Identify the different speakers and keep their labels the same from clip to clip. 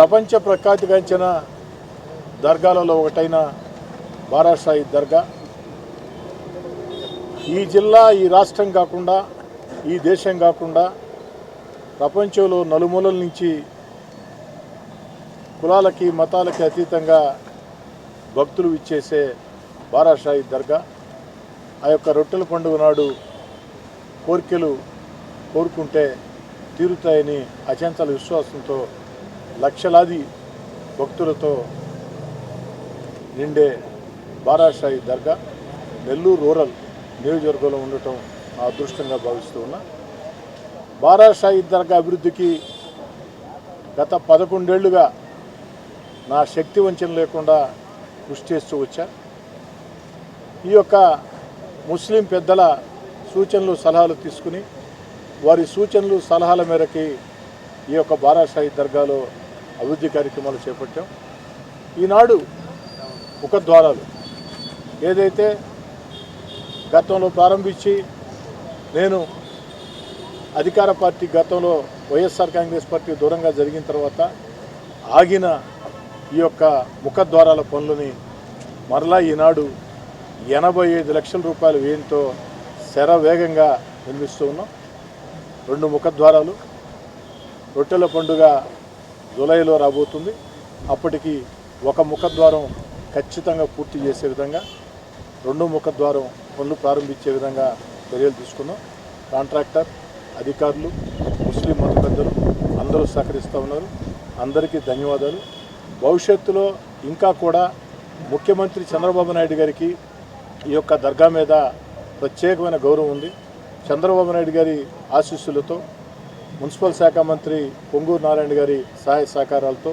Speaker 1: ప్రపంచ ప్రఖ్యాతిగాంచిన దర్గాలలో ఒకటైన బారాషాయి దర్గా. ఈ జిల్లా ఈ రాష్ట్రం కాకుండా ఈ దేశం కాకుండా ప్రపంచంలో నలుమూలల నుంచి కులాలకి మతాలకి అతీతంగా భక్తులు ఇచ్చేసే బారాషాయి దర్గా. ఆ యొక్క రొట్టెల పండుగ నాడు కోరికలు కోరుకుంటే తీరుతాయని అచంచల విశ్వాసంతో లక్షలాది భక్తులతో నిండే బారాషాయి దర్గా నెల్లూరు రూరల్ నియోజకవర్గంలో ఉండటం నా అదృష్టంగా భావిస్తూ ఉన్నా. బారాషాయి దర్గా అభివృద్ధికి గత పదకొండేళ్ళుగా నా శక్తి వంచన లేకుండా కృషి చేస్తూ వచ్చా. ఈ యొక్క ముస్లిం పెద్దల సూచనలు సలహాలు తీసుకుని వారి సూచనలు సలహాల మేరకి ఈ యొక్క బారాసాయి దర్గాలో అభివృద్ధి కార్యక్రమాలు చేపట్టాం. ఈనాడు ముఖద్వారాలు ఏదైతే గతంలో ప్రారంభించి నేను అధికార పార్టీ గతంలో వైఎస్ఆర్ కాంగ్రెస్ పార్టీ దూరంగా జరిగిన తర్వాత ఆగిన ఈ యొక్క ముఖద్వారాల పనులని మరలా ఈనాడు ఎనభై ఐదు లక్షల రూపాయల వ్యయంతో శరవేగంగా నిర్మిస్తూ ఉన్నాం. రెండు ముఖద్వారాలు రొట్టెల పండుగ జూలైలో రాబోతుంది. అప్పటికి ఒక ముఖద్వారం ఖచ్చితంగా పూర్తి చేసే విధంగా రెండో ముఖద్వారం పనులు ప్రారంభించే విధంగా చర్యలు తీసుకున్నాం. కాంట్రాక్టర్ అధికారులు ముస్లిం మత పెద్దలు అందరూ సహకరిస్తూ ఉన్నారు. అందరికీ ధన్యవాదాలు. భవిష్యత్తులో ఇంకా కూడా ముఖ్యమంత్రి చంద్రబాబు నాయుడు గారికి ఈ యొక్క దర్గా మీద ప్రత్యేకమైన గౌరవం ఉంది. చంద్రబాబు నాయుడు గారి ఆశీస్సులతో మున్సిపల్ శాఖ మంత్రి పొంగూరు నారాయణ గారి సహాయ సహకారాలతో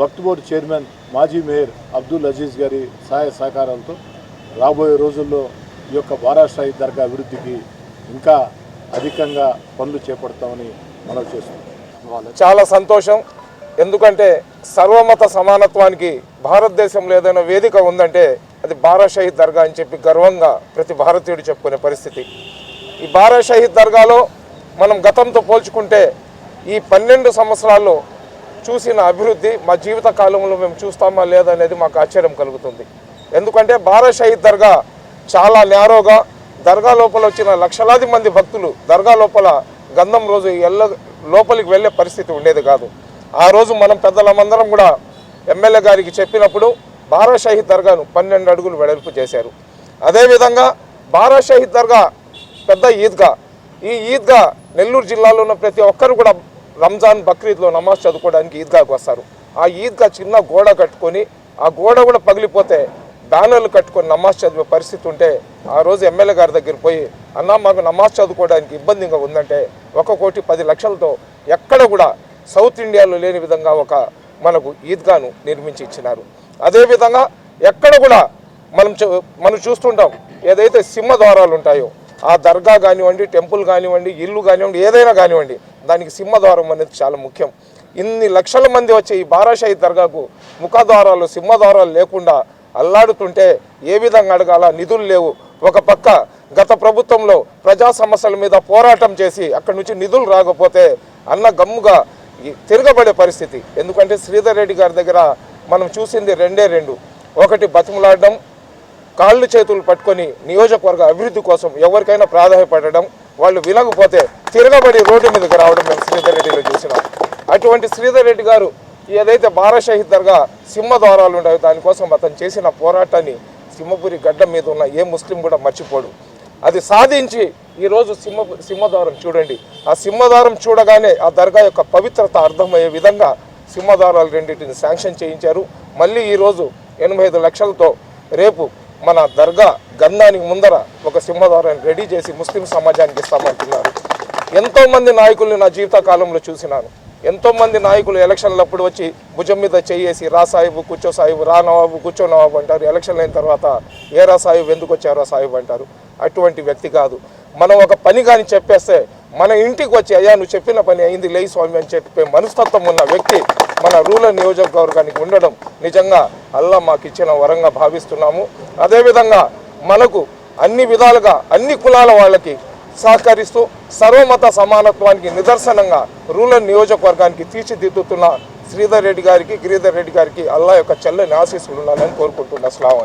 Speaker 1: వక్త్ బోర్డు చైర్మన్ మాజీ మేయర్ అబ్దుల్ అజీజ్ గారి సహాయ సహకారాలతో రాబోయే రోజుల్లో ఈ యొక్క బారాషాహి దర్గా అభివృద్ధికి ఇంకా అధికంగా పనులు చేపడతామని మనవి చేస్తున్నాం.
Speaker 2: చాలా సంతోషం. ఎందుకంటే సర్వమత సమానత్వానికి భారతదేశంలో ఏదైనా వేదిక ఉందంటే అది బారా షహీద్ దర్గా అని చెప్పి గర్వంగా ప్రతి భారతీయుడు చెప్పుకునే పరిస్థితి. ఈ బారా షహీద్ దర్గాలో మనం గతంతో పోల్చుకుంటే ఈ పన్నెండు సంవత్సరాల్లో చూసిన అభివృద్ధి మా జీవిత కాలంలో మేము చూస్తామా లేదా అనేది మాకు ఆశ్చర్యం కలుగుతుంది. ఎందుకంటే బారా షహీద్ దర్గా చాలా నేరోగా దర్గా లోపల వచ్చిన లక్షలాది మంది భక్తులు దర్గా లోపల గంధం రోజు ఎల్ల లోపలికి వెళ్ళే పరిస్థితి ఉండేది కాదు. ఆ రోజు మనం పెద్దలమందరం కూడా ఎమ్మెల్యే గారికి చెప్పినప్పుడు బారా షహీద్ దర్గాను పన్నెండు అడుగులు వెడల్పు చేశారు. అదేవిధంగా బారా షహీద్ దర్గా పెద్ద ఈద్గా ఈ ఈద్గా నెల్లూరు జిల్లాలో ఉన్న ప్రతి ఒక్కరు కూడా రంజాన్ బక్రీద్లో నమాజ్ చదువుకోవడానికి ఈద్గాకు వస్తారు. ఆ ఈద్గా చిన్న గోడ కట్టుకొని ఆ గోడ కూడా పగిలిపోతే బ్యానర్లు కట్టుకొని నమాజ్ చదివే పరిస్థితి ఉంటే ఆ రోజు ఎమ్మెల్యే గారి దగ్గర పోయి అన్న మాకు నమాజ్ చదువుకోవడానికి ఇబ్బందిగా ఉందంటే ఒక కోటి పది లక్షలతో ఎక్కడ కూడా సౌత్ ఇండియాలో లేని విధంగా ఒక మనకు ఈద్గాను నిర్మించి ఇచ్చినారు. అదేవిధంగా ఎక్కడ కూడా మనం చూ- మనం చూస్తుంటాం ఏదైతే సింహ ద్వారాలు ఉంటాయో ఆ దర్గా కానివ్వండి టెంపుల్ కానివ్వండి ఇల్లు కానివ్వండి ఏదైనా కానివ్వండి దానికి సింహద్వారం అనేది చాలా ముఖ్యం. ఇన్ని లక్షల మంది వచ్చే ఈ బారాషాహి దర్గాకు ముఖద్వారాలు సింహద్వారాలు లేకుండా అల్లాడుతుంటే ఏ విధంగా అడగాల? నిధులు లేవు. ఒక పక్క గత ప్రభుత్వంలో ప్రజా సమస్యల మీద పోరాటం చేసి అక్కడి నుంచి నిధులు రాకపోతే అన్న గమ్ముగా తిరగబడే పరిస్థితి. ఎందుకంటే శ్రీధర్ రెడ్డి గారి దగ్గర మనం చూసింది రెండే రెండు. ఒకటి బతిమలాడడం కాళ్ళు చేతులు పట్టుకొని నియోజకవర్గ అభివృద్ధి కోసం ఎవరికైనా ప్రాధాన్యపడడం వాళ్ళు వినకపోతే తిరగబడి రోడ్డు మీదకి రావడం మేము శ్రీధర్ రెడ్డిలో చూసినాం. అటువంటి శ్రీధర్ రెడ్డి గారు ఏదైతే బారా షహీద్ దర్గా సింహద్వారాలు ఉన్నాయో దానికోసం అతను చేసిన పోరాటాన్ని సింహపురి గడ్డ మీద ఉన్న ఏ ముస్లిం కూడా మర్చిపోడు. అది సాధించి ఈరోజు సింహ సింహద్వారం చూడండి. ఆ సింహద్వారం చూడగానే ఆ దర్గా యొక్క పవిత్రత అర్థమయ్యే విధంగా సింహద్వారాలు రెండింటిని శాంక్షన్ చేయించారు. మళ్ళీ ఈరోజు ఎనభై ఐదు లక్షలతో రేపు మన దర్గా గంధానికి ముందర ఒక సింహద్వారాన్ని రెడీ చేసి ముస్లిం సమాజానికి ఇస్తామంటున్నారు ఎంతోమంది నాయకుల్ని నా జీవిత కాలంలో చూసినాను. ఎంతోమంది నాయకులు ఎలక్షన్లప్పుడు వచ్చి భుజం మీద చేయేసి రా సాహిబు కూర్చో సాహిబు రా నవాబు కూర్చో నవాబు అంటారు. ఎలక్షన్లు అయిన తర్వాత ఏ రా సాహిబు ఎందుకు వచ్చారో సాహిబు అంటారు. అటువంటి వ్యక్తి కాదు. మనం ఒక పని కానీ చెప్పేస్తే మన ఇంటికి వచ్చి అయ్యా నువ్వు చెప్పిన పని అయింది లేయి స్వామి అని చెప్పే మనస్తత్వం ఉన్న వ్యక్తి మన రూరల్ నియోజకవర్గానికి ఉండడం నిజంగా అల్లా మాకు ఇచ్చిన వరంగా భావిస్తున్నాము. అదేవిధంగా మనకు అన్ని విధాలుగా అన్ని కులాల వాళ్ళకి సహకరిస్తూ సర్వమత సమానత్వానికి నిదర్శనంగా రూరల్ నియోజకవర్గానికి తీర్చిదిద్దుతున్న శ్రీధర్ రెడ్డి గారికి గిరిధర్ రెడ్డి గారికి అల్లా యొక్క చల్లని ఆశీస్సులు ఉండాలని కోరుకుంటున్నా. అస్సలం